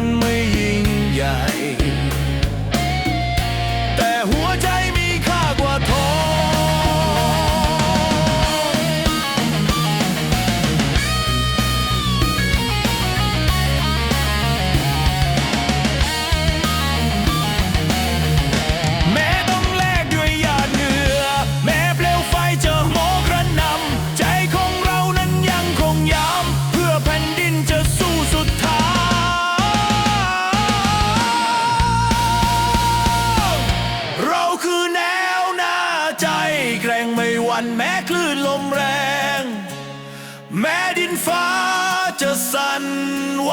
one แม้คลื่นลมแรง แม้ดินฟ้าจะสั่นไหว